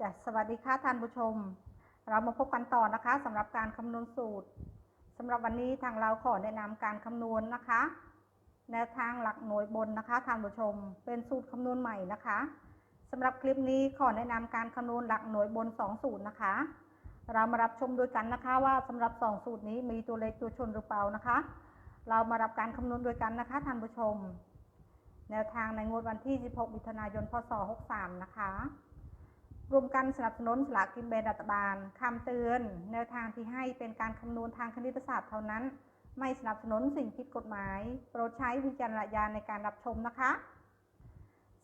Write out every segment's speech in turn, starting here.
จะสวัสดีค่ะท่านผู้ชม เรามาพบกันต่อนะคะสำหรับการคำนวณสูตรสำหรับวันนี้ทางเราขอแนะนำการคำนวณนะคะแนวทางหลักหน่วยบนนะคะท่านผู้ชม เป็นสูตรคำนวณใหม่นะคะสำหรับคลิปนี้ขอแนะนำการคำนวณหลักหน่วยบน 2 สูตรนะคะ เรามารับชมด้วยกันนะคะว่าสำหรับ 2 สูตรนี้มีตัวเลขตัวชนหรือเปล่านะคะ เรามารับการคำนวณด้วยกันนะคะท่านผู้ชม แนวทางในงวดวันที่ 16 มิถุนายน พศ 63 นะคะ รวมกันสนับสนุนสลากกินแบ่งรัฐบาลคำเตือน แนวทางที่ให้เป็นการคำนวณทางคณิตศาสตร์เท่านั้น ไม่สนับสนุนสิ่งผิดกฎหมาย โปรดใช้วิจารณญาณในการรับชมนะคะ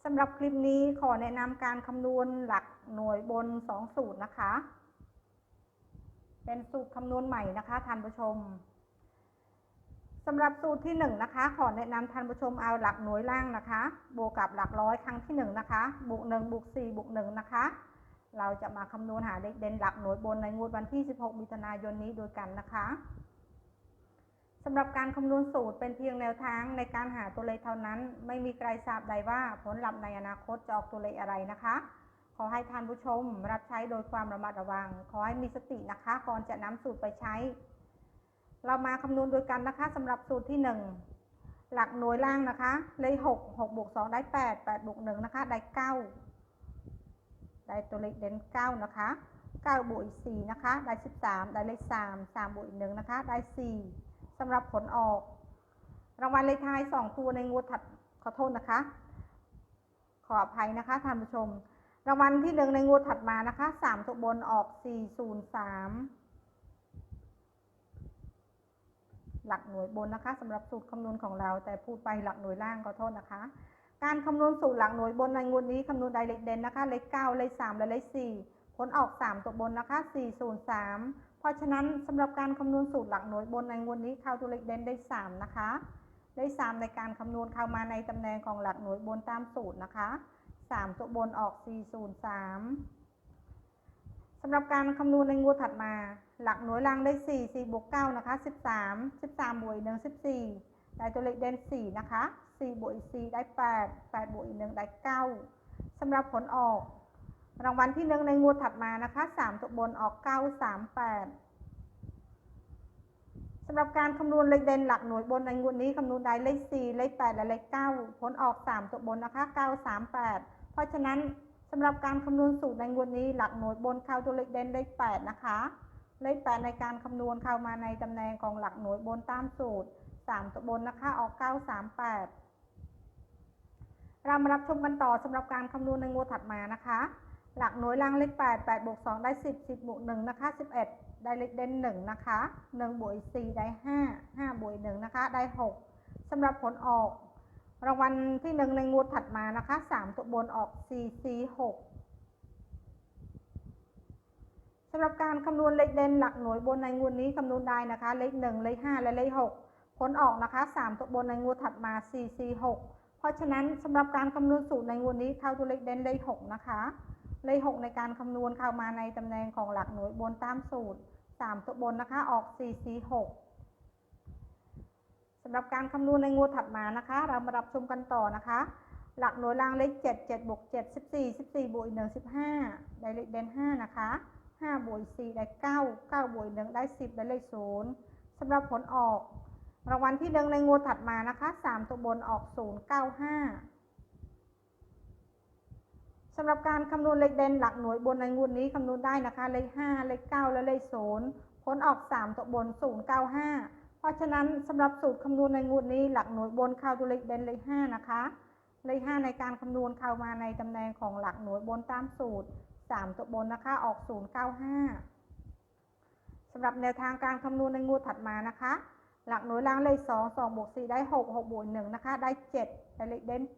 สำหรับคลิปนี้ขอแนะนำการคำนวณหลักหน่วยบน 2 สูตรนะคะ เป็นสูตรคำนวณใหม่นะคะท่านผู้ชมสำหรับสูตรที่ 1 นะคะ ขอแนะนำท่านผู้ชมเอาหลักหน่วยล่างนะคะ บวกกับหลักร้อยครั้งที่ 1 นะคะ บวก1บวก4บวก1นะคะ เราจะมาคำนวณหาเลขเด่นหลักหน่วยบนในงวดวันที่ 16 มิถุนายนนี้โดยกันนะคะสำหรับการคำนวณสูตรเป็นเพียงแนวทางในการหาตัวเลขเท่านั้น ไม่มีใครทราบใดว่าผลลัพธ์ในอนาคตจะออกตัวเลขอะไรนะคะ ขอให้ท่านผู้ชมรับใช้โดยความระมัดระวัง ขอให้มีสตินะคะ ก่อนจะนำสูตรไปใช้ เรามาคำนวณโดยกันนะคะสำหรับสูตรที่ 1 หลักหน่วยล่างนะคะ เลข6 6บวก2ได้ 8 8บวก1นะคะได้ 9 ได้ตัวเลขเด่น9นะคะ9บวกอีก4นะคะ ได้ 13 ได้เลข3 3บวกอีก1นะคะ ได้ 4สำหรับผลออก รางวัลเลขท้าย 2 ตัวในงวดถัดขอโทษนะคะ ขออภัยนะคะท่านผู้ชม รางวัลที่หนึ่งในงวดถัดมานะคะ 3 ตัวบนออก 403 หลักหน่วยบนนะคะสำหรับสูตรคำนวณของเรา แต่พูดไปหลักหน่วยล่างขอโทษนะคะ การคำนวณสูตรหลักหน่วยบนในงวดนี้คำนวณไดเลขเด่นนะคะเลข9เลข3และเลข4ผลออก3ตัวบนนะคะ403เพราะฉะนั้นสำหรับการคำนวณสูตรหลักหน่วยบนในงวดนี้เข้าตัวเลขเด่นได้3นะคะได้3ในการคำนวณเข้ามาในตำแหน่งของหลักหน่วยบนตามสูตรนะคะ3ตัวบนออก403สำหรับการคำนวณในงวดถัดมา หลักหน่วยล่างได้4 4บวก9นะคะ 13 13บวกอีก1 14 ได้ตัวเลขเด่น4นะคะ4บวกอีก4ได้ 8 8บวกอีก1ได้9สำหรับผลออก รางวัลที่ 1 ในงวดถัดมานะคะ3ตัวบนออก 9 3 8สำหรับการคำนวณเลขเด่นหลักหน่วยบนในงวดนี้คำนวณได้เลข 4 เลข 8 และเลข 9 ผลออก 3 ตัวบนนะคะ 9 3 8 เพราะฉะนั้นสำหรับการคำนวณสูตรในงวดนี้หลักหน่วยบนเข้าตัวเลขเด่นเลข 8 นะคะ เลข 8 ในการคำนวณเข้ามาในตำแหน่งของหลักหน่วยบนตามสูตร 3ตัวบนนะคะ ออก9 3 8เรามารับชมกันต่อสำหรับการคำนวณในงวดถัดมานะคะ หลักหน่วยล่างเลข8 8บวก2ได้10 10บบวก1นะคะ11ได้เลขเด่น1นะคะ1บวกอีก4ได้5 5บวกอีก1นะคะ ได้6สำหรับผลออก รางวัลที่1ในงวดถัดมานะคะ3ตัวบนออก4 4 6สำหรับการคำนวณเลขเด่นหลักหน่วยบนในงวดนี้คำนวณได้นะคะ เลข1เลข5และเลข6ผ ลออกนะคะ 3 ตัวบนในงวดถัดมา 4 4 6 เพราะฉะนั้นสำหรับการคำนวณสูตรในงวดนี้เข้าตัวเลขเด่นเลข6นะคะ เลข 6 ในการคำนวณเข้ามาในตำแหน่งของหลักหน่วยบนตามสูตร 3 ตัวบนนะคะออก 4 4 6สำหรับการคำนวณในงวดถัดมานะคะ เรามารับชมกันต่อนะคะ หลักหน่วยล่างเลข 7 7บวก7 14 14บวก1 15 ได้เลขเด่น5นะคะ5บวกอีก4ได้ 9 9บวกอีก1ได้ 10 ได้เลข0สำหรับผลออก รางวัลที่หนึ่งในงวดถัดมานะคะ3ตัวบนออก095สำหรับการคำนวณเลขเด่นหลักหน่วยบนในงวดนี้คำนวณได้นะคะ เลข5เลข9และเลข0ผลออก3ตัวบน095เก้าห้าเพราะฉะนั้นสำหรับสูตรคำนวณในงวดนี้หลักหน่วยบนเข้าตัวเลขเด่นเลข5นะคะเลข5ในการคำนวณเข้ามาในตำแหน่งของหลักหน่วยบนตามสูตร3ตัวบนนะคะออก095สำหรับแนวทางการคำนวณในงวดถัดมานะคะ หลักหน่วยล่างเลข2 2บวก4ได้6 6บวก1นะคะ ได้7ได้เลขเด่น7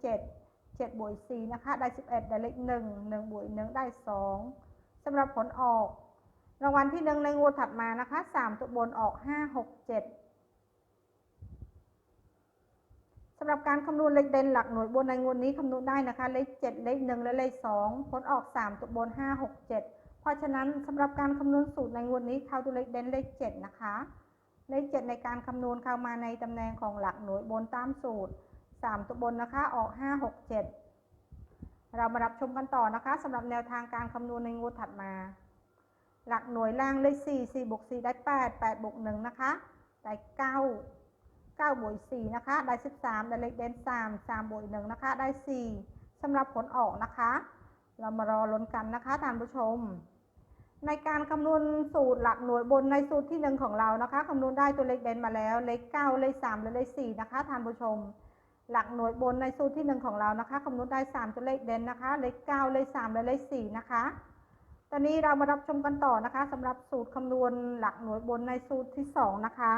7บวก4นะคะ ได้11ได้เลข1 1บวก1ได้2สำหรับผลออก รางวัลที่1ในงวดถัดมานะคะ3ตัวบนออก5 6 7สำหรับการคำนวณเลขเด่นหลักหน่วยบนในงวดนี้คำนวณได้นะคะ เลข7เลข1และเลข2ผลออก3ตัวบน5 6 7เจ็ดเพราะฉะนั้นสำหรับการคำนวณสูตรในงวดนี้เข้าตัวเลขเด่นเลข7นะคะ เลข7ในการคำนวณเข้ามาในตำแหน่งของหลักหน่วยบนตามสูตร 3 ตัวบนนะคะออก 5 6 7 เรามารับชมกันต่อนะคะสำหรับแนวทางการคำนวณในงวดถัดมา หลักหน่วยล่างเลข4 4บวก4ได้ 8 8บวก1นะคะได้ 9 9บวก4นะคะ ได้ 13 ได้เลขเด่น3 3บวก1นะคะ ได้ 4สำหรับผลออกนะคะ เรามารอลุ้นกันนะคะท่านผู้ชม ในการคำนวณสูตรหลักหน่วยบนในสูตรที่หนึ่งของเรานะคะคำนวณได้ตัวเลขเด่นมาแล้ว เลข9เลข3และเลข4นะคะท่านผู้ชม หลักหน่วยบนในสูตรที่หนึ่งของเรานะคะคำนวณได้ 3 ตัวเลขเด่นนะคะ เลข9เลข3และเลข4นะคะ ตอนนี้เรามารับชมกันต่อนะคะสำหรับสูตรคำนวณหลักหน่วยบนในสูตรที่สองนะคะ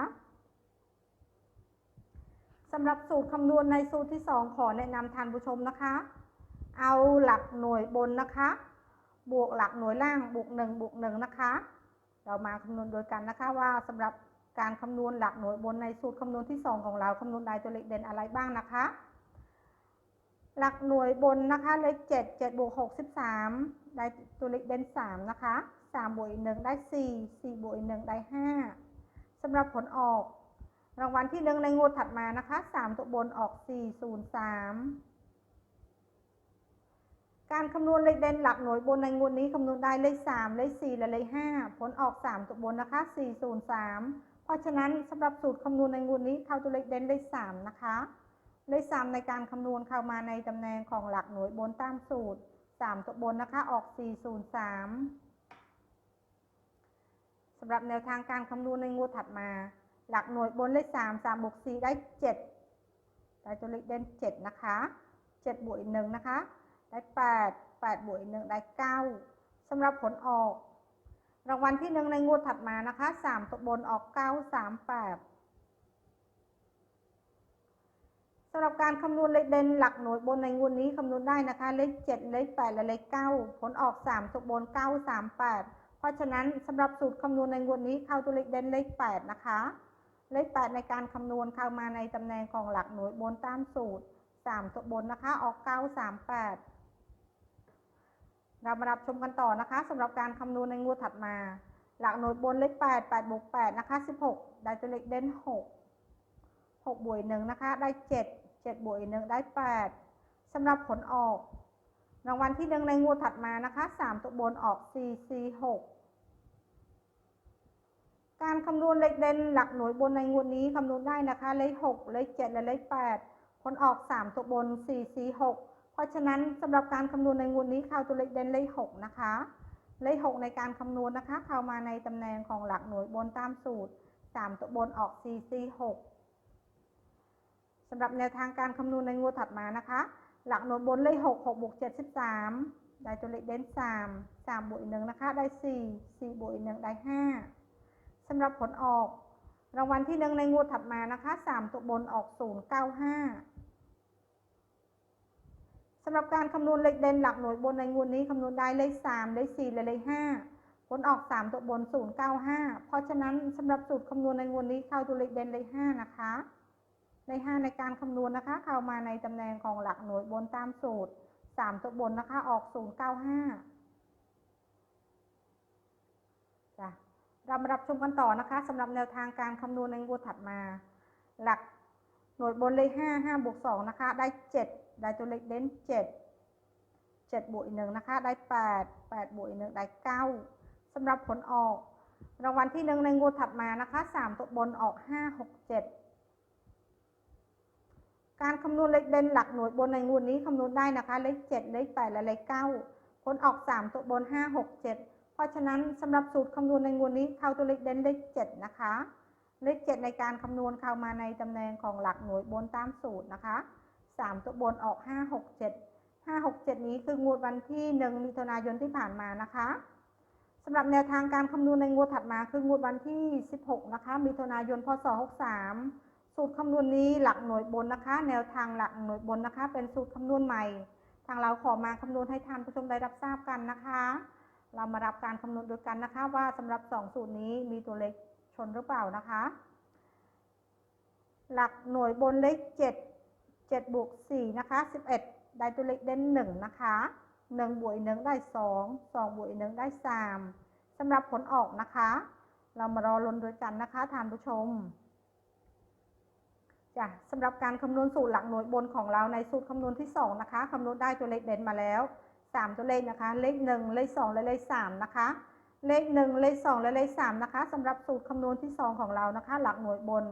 สำหรับสูตรคำนวณในสูตรที่สองขอแนะนำท่านผู้ชมนะคะ เอาหลักหน่วยบนนะคะ บวกหลักหน่วยล่างบวกหนึ่งบวกหนึ่งนะคะ เรามาคำนวณโดยกันนะคะว่าสำหรับการคำนวณหลักหน่วยบนในสูตรคำนวณที่สองของเราคำนวณได้ตัวเลขเด่นอะไรบ้างนะคะ หลักหน่วยบนนะคะเลขเจ็ดเจ็ดบวกหกสิบสามได้ตัวเลขเด่นสามนะคะสามบวกอีกหนึ่งได้สี่สี่บวกอีกหนึ่งได้ห้าสำหรับผลออก รางวัลที่หนึ่งในงวดถัดมานะคะสามตัวบนออกสี่ศูนย์สาม การคำนวณเลขเด่นหลักหน่วยบนในงวดนี้คำนวณได้เลขสามเลขสี่และเลขห้าผลออกสามตัวบนนะคะสี่ศูนย์สามเพราะฉะนั้นสำหรับสูตรคำนวณในงวดนี้เข้าตัวเลขเด่นเลขสามนะคะ เลขสามในการคำนวณเข้ามาในตำแหน่งของหลักหน่วยบนตามสูตรสามตัวบนนะคะออก 403สำหรับแนวทางการคำนวณในงวดถัดมา หลักหน่วยบนเลข 3 3บวก4ได้ 7 ได้ตัวเลขเด่น 7 นะคะ 7บวกอีก1นะคะ ได้8 8บวกอีก1ได้9สำหรับผลออก รางวัลที่หนึ่งในงวดถัดมานะคะ 3ตัวบนออก 9 3 8สำหรับการคำนวณเลขเด่นหลักหน่วยบนในงวดนี้คำนวณได้นะคะ เลข 7 เลข 8 และเลข 9 ผลออก 3ตัวบน 9 3 8 เพราะฉะนั้นสำหรับสูตรคำนวณในงวดนี้เข้าตัวเลขเด่นเลข 8 นะคะ เลข 8 ในการคำนวณเข้ามาในตำแหน่งของหลักหน่วยบนตามสูตร 3ตัวบนนะคะออก 9 3 8 เรามารับชมกันต่อนะคะสำหรับการคำนวณในงวดถัดมา หลักหน่วยบนเลข8 8บวก8นะคะ16 ได้ตัวเลขเด่น6 6บวก1นะคะ ได้ 7 7บวกอีก1ได้ 8สำหรับผลออก รางวัลที่หนึ่งในงวดถัดมานะคะ 3 ตัวบนออก 4 4 6 การคำนวณเลขเด่นหลักหน่วยบนในงวดนี้คำนวณได้นะคะ เลข 6 เลข 7 และเลข 8 ผลออก 3 ตัวบน 4 4 6 เพราะฉะนั้นสำหรับการคำนวณในงวดนี้ข้าตัวเลขเด่นเลข6นะคะ เลข6ในการคำนวณนะคะเข้ามาในตำแหน่งของหลักหน่วยบนตามสูตร3ตัวบนออก4 4 6สำหรับแนวทางการคำนวณในงวดถัดมานะคะ หลักหน่วยบนเลข6 6บวก73ได้ตัวเลขเด่น3 3บวกอีก1นะคะ ได้4 4บวกอีก1ได้5สำหรับผลออก รางวัลที่หนึ่งในงวดถัดมานะคะ3ตัวบนออก095 สำหรับการคำนวณเลขเด่นหลักหน่วยบนในงวดนี้คำนวณได้เลข 3 เลข 4 และเลข 5 ผลออก 3 ตัวบน 095 เพราะฉะนั้นสำหรับสูตรคำนวณในงวดนี้เข้าตัวเลขเด่นเลข 5 นะคะใน5ในการคำนวณนะคะ เข้ามาในตำแหน่งของหลักหน่วยบนตามสูตร 3 ตัวบนนะคะออก 095จ้ะเรามารับชมกันต่อนะคะสำหรับแนวทางการคำนวณในงวดถัดมา หลัก หน่วยบนเลข5 5บวก2นะคะ ได้7ได้ตัวเลขเด่น7 7บวกอีก1นะคะ ได้8 8บวกอีก1ได้9สำหรับผลออก รางวัลที่หนึ่งในงวดถัดมานะคะ3ตัวบนออก5 6 7การคำนวณเลขเด่นหลักหน่วยบนในงวดนี้คำนวณได้นะคะ เลข7เลข8และเลข9ผลออก3ตัวบน5 6 7เพราะฉะนั้นสำหรับสูตรคำนวณในงวดนี้เข้าตัวเลขเด่นเลข7นะคะ เลข7ในการคำนวณเข้ามาในตำแหน่งของหลักหน่วยบนตามสูตรนะคะ3ตัวบนออก5 6 7 5 6 7นี้คืองวดวันที่1มิถุนายนที่ผ่านมานะคะสำหรับแนวทางการคำนวณในงวดถัดมาคืองวดวันที่ 16 นะคะ มิถุนายน พศ 63 สูตรคำนวณนี้หลักหน่วยบนนะคะ แนวทางหลักหน่วยบนนะคะ เป็นสูตรคำนวณใหม่ ทางเราขอมาคำนวณให้ท่านผู้ชมได้รับทราบกันนะคะ เรามารับการคำนวณด้วยกันนะคะ ว่าสำหรับ 2 สูตรนี้มีตัวเลข ชนหรือเปล่านะคะ หลักหน่วยบนเลข7 7บวก4นะคะ11ได้ตัวเลขเด่น1นะคะ1บวก1ได้2 2บวก1ได้3สำหรับผลออกนะคะ เรามารอลุ้นด้วยกันนะคะท่านผู้ชมจ้ะสำหรับการคำนวณสูตรหลักหน่วยบนของเราในสูตรคำนวณที่สองนะคะคำนวณได้ตัวเลขเด่นมาแล้วสามตัวเลขนะคะ เลขหนึ่งเลขสองและเลขสามนะคะ เลขหนึ่งเลขสองและเลขสามนะคะสำหรับสูตรคำนวณที่สองของเรานะคะ หลักหน่วยบน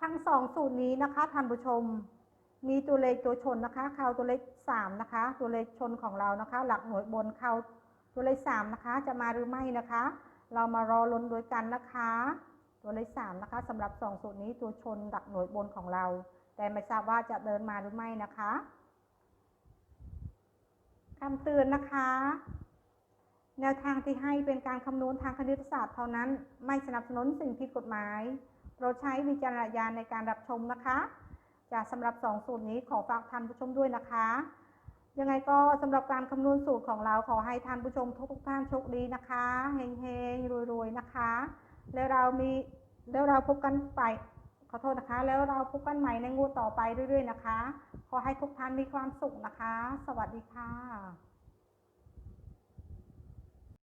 ทั้งสองสูตรนี้นะคะท่านผู้ชม มีตัวเลขตัวชนนะคะเข้าตัวเลขสามนะคะ ตัวเลขชนของเรานะคะ หลักหน่วยบนเข้าตัวเลขสามนะคะ จะมาหรือไม่นะคะ เรามารอลุ้นด้วยกันนะคะ ตัวเลขสามนะคะสำหรับสองสูตรนี้ตัวชนหลักหน่วยบนของเรา แต่ไม่ทราบว่าจะเดินมาหรือไม่นะคะคำเตือนนะคะ แนวทางที่ให้เป็นการคำนวณทางคณิตศาสตร์เท่านั้น ไม่สนับสนุนสิ่งผิดกฎหมายโปรดใช้วิจารณญาณในการรับชมนะคะจะสำหรับสองสูตรนี้ขอฝากท่านผู้ชมด้วยนะคะ ยังไงก็สำหรับการคำนวณสูตรของเราขอให้ท่านผู้ชมทุกท่านโชคดีนะคะเฮงๆรวยๆนะคะ แล้วเรามีแล้วเราพบกันไปขอโทษนะคะ แล้วเราพบกันใหม่ในงวดต่อไปเรื่อยๆนะคะ ขอให้ทุกท่านมีความสุขนะคะ สวัสดีค่ะ